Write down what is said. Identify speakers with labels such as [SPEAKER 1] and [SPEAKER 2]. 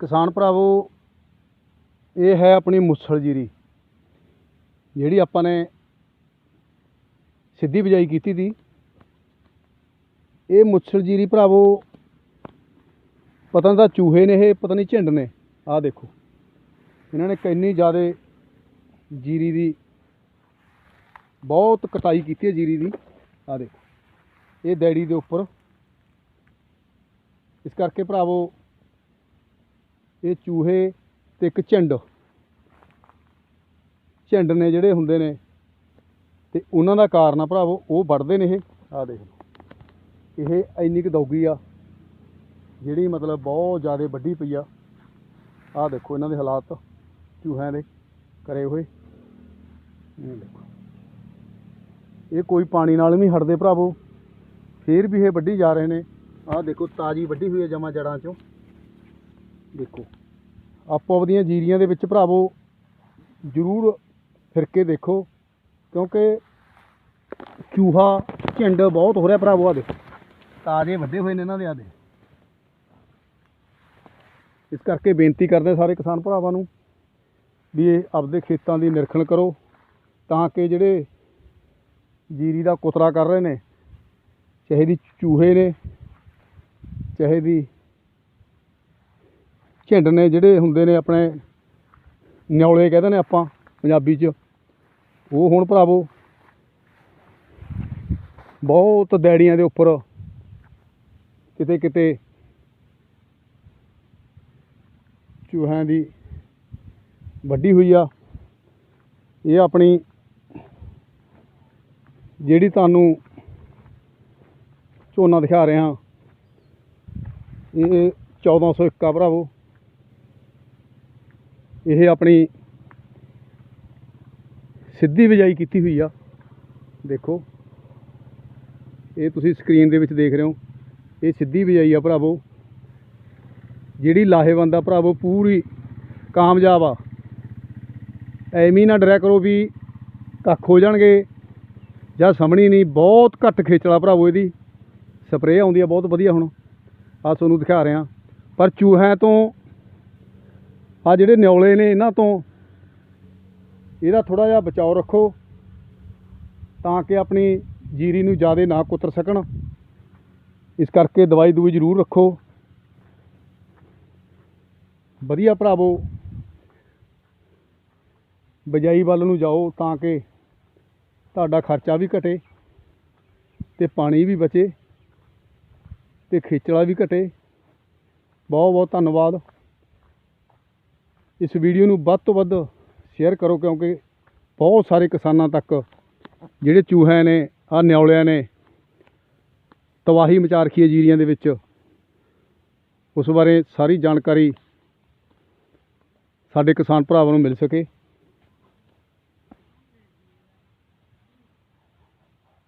[SPEAKER 1] ਕਿਸਾਨ ਭਰਾਵੋ, ਇਹ ਹੈ ਆਪਣੀ ਮੁੱਸਲ ਜੀਰੀ, ਜਿਹੜੀ ਆਪਾਂ ਨੇ ਸਿੱਧੀ ਬਿਜਾਈ ਕੀਤੀ ਤੀ ਇਹ ਮੁੱਸਲ ਜੀਰੀ ਭਰਾਵੋ, ਪਤਾ ਨਹੀਂ ਤਾਂ ਚੂਹੇ ਨੇ ਇਹ, ਪਤਾ ਨਹੀਂ ਝਿੰਡ ਨੇ। ਆਹ ਦੇਖੋ, ਇਹਨਾਂ ਨੇ ਕਿੰਨੀ ਜ਼ਿਆਦਾ ਜੀਰੀ ਦੀ, ਬਹੁਤ ਕਟਾਈ ਕੀਤੀ ਹੈ ਜੀਰੀ ਦੀ। ਆਹ ਦੇਖੋ, ਇਹ ਡੈਡੀ ਦੇ ਉੱਪਰ। ਇਸ ਕਰਕੇ ਭਰਾਵੋ ਇਹ ਚੂਹੇ ਤੇ ਇੱਕ ਝਿੰਡ। ਝਿੰਡ ਨੇ ਜਿਹੜੇ ਹੁੰਦੇ ਨੇ ਤੇ ਉਹਨਾਂ ਦਾ ਕਾਰਨ ਆ ਭਰਾਵੋ, ਉਹ ਵੱਢਦੇ ਨੇ ਇਹ। ਆਹ ਦੇਖ ਇਹ ਇੰਨੀ ਕੁ ਦੌਗੀ ਆ, ਜਿਹੜੀ ਮਤਲਬ ਬਹੁਤ ਜ਼ਿਆਦਾ ਵੱਡੀ ਪਈ ਆ। ਆਹ ਦੇਖੋ ਇਹਨਾਂ ਦੇ ਹਾਲਾਤ, ਚੂਹਿਆਂ ਦੇ ਕਰੇ ਹੋਏ। ਇਹ ਦੇਖੋ। ਇਹ ਕੋਈ ਪਾਣੀ ਨਾਲ ਨਹੀਂ ਹਟਦੇ ਭਰਾਵੋ। ਫੇਰ ਵੀ ਇਹ ਵੱਢੀ ਜਾ ਰਹੇ ਨੇ। ਆਹ ਦੇਖੋ, ਤਾਜੀ ਵੱਢੀ ਹੋਈ ਹੈ ਜਮਾ ਜੜਾਂ ਚੋਂ। ਦੇਖੋ। ਆਪੋ ਆਪਦੀਆਂ ਜੀਰੀਆਂ ਦੇ ਵਿੱਚ ਭਰਾਵੋ, ਜ਼ਰੂਰ ਫਿਰ ਕੇ ਦੇਖੋ, ਕਿਉਂਕਿ ਚੂਹਾ, ਝਿੰਡ ਬਹੁਤ ਹੋ ਰਿਹਾ ਭਰਾਵੋ ਆ ਦੇਖੋ। ਤਾਜ਼ੇ ਵੱਡੇ ਹੋਏ ਨੇ ਇਹਨਾਂ ਦੇ ਆ ਦੇ ਇਸ ਕਰਕੇ ਬੇਨਤੀ ਕਰਦੇ ਸਾਰੇ ਕਿਸਾਨ ਭਰਾਵਾਂ ਨੂੰ ਵੀ ਇਹ ਆਪਦੇ ਖੇਤਾਂ ਦੀ ਨਿਰੀਖਣ ਕਰੋ, ਤਾਂ ਕਿ ਜਿਹੜੇ ਜੀਰੀ ਦਾ ਕੁਤਰਾ ਕਰ ਰਹੇ ਨੇ, ਚਾਹੇ ਦੀ ਚੂਹੇ ਨੇ, ਚਾਹੇ ਦੀ ਝਿੰਡ ਨੇ ਜਿਹੜੇ ਹੁੰਦੇ ਨੇ ਆਪਣੇ ਨਿਉਲੇ ਕਹਿੰਦੇ ਨੇ ਆਪਾਂ, ਪੰਜਾਬੀ 'ਚ, ਉਹ ਹੁਣ ਭਰਾਵੋ ਬਹੁਤ ਦੈੜੀਆਂ ਦੇ ਉੱਪਰ ਕਿਤੇ ਕਿਤੇ ਚੂਹਿਆਂ ਦੀ ਵੱਡੀ ਹੋਈ ਆ। ਇਹ ਆਪਣੀ ਜਿਹੜੀ ਤੁਹਾਨੂੰ ਝੋਨਾ ਦਿਖਾ ਰਿਹਾ, ਇਹ 1401 ਆ ਭਰਾਵੋ। ਇਹ ਆਪਣੀ ਸਿੱਧੀ ਬਿਜਾਈ ਕੀਤੀ ਹੋਈ ਆ। ਦੇਖੋ। ਇਹ ਤੁਸੀਂ ਸਕਰੀਨ ਦੇ ਵਿੱਚ ਦੇਖ ਰਹੇ ਹੋ। ਇਹ ਸਿੱਧੀ ਬਿਜਾਈ ਆ ਭਰਾਵੋ। ਜਿਹੜੀ ਲਾਹੇਵੰਦ ਆ ਭਰਾਵੋ, ਪੂਰੀ ਕਾਮਯਾਬ ਆ। ਐਵੇਂ ਨਾ ਡਰਿਆ ਕਰੋ ਵੀ ਕੱਖ ਹੋ ਜਾਣਗੇ ਜਾਂ ਸਮਣੀ ਨਹੀਂ। ਬਹੁਤ ਘੱਟ ਖੇਚਲਾ ਭਰਾਵੋ ਇਹਦੀ। ਸਪਰੇਅ ਆਉਂਦੀ ਆ, ਬਹੁਤ ਵਧੀਆ ਹੁਣ। ਆ ਤੁਹਾਨੂੰ ਦਿਖਾ ਰਿਹਾ। ਪਰ ਚੂਹਿਆਂ ਤੋਂ ਆ ਜਿਹੜੇ ਨਿਉਲੇ ਨੇ ਇਹਨਾਂ ਤੋਂ, ਇਹਦਾ ਥੋੜਾ ਜਿਹਾ ਬਚਾਓ ਰੱਖੋ ਤਾਂ ਕਿ ਆਪਣੀ ਜੀਰੀ ਨੂੰ ਜ਼ਿਆਦਾ ਨਾ ਕੁਤਰ ਸਕਣ। ਇਸ ਕਰਕੇ ਦਵਾਈ ਦੂਈ ਜ਼ਰੂਰ ਰੱਖੋ। ਵਧੀਆ ਭਰਾਵੋ, ਬਜਾਈ ਵੱਲ ਨੂੰ ਜਾਓ ਤਾਂ ਕਿ ਤੁਹਾਡਾ ਖਰਚਾ ਵੀ ਘਟੇ ਤੇ ਪਾਣੀ ਵੀ ਬਚੇ ਤੇ ਖੇਚਲਾ ਵੀ ਘਟੇ। ਬਹੁਤ ਬਹੁਤ ਧੰਨਵਾਦ। ਇਸ ਵੀਡੀਓ ਨੂੰ ਵੱਧ ਤੋਂ ਵੱਧ ਸ਼ੇਅਰ ਕਰੋ ਕਿਉਂਕਿ ਬਹੁਤ ਸਾਰੇ ਕਿਸਾਨਾਂ ਤੱਕ ਜਿਹੜੇ ਚੂਹਿਆਂ ਨੇ ਆ ਨਿਉਲਿਆਂ ਨੇ ਤਬਾਹੀ ਮਚਾ ਰੱਖੀ ਹੈ ਜੀਰੀਆਂ ਦੇ ਵਿੱਚ। ਉਸ ਬਾਰੇ ਸਾਰੀ ਜਾਣਕਾਰੀ ਸਾਡੇ ਕਿਸਾਨ ਭਰਾਵਾਂ ਨੂੰ ਮਿਲ ਸਕੇ।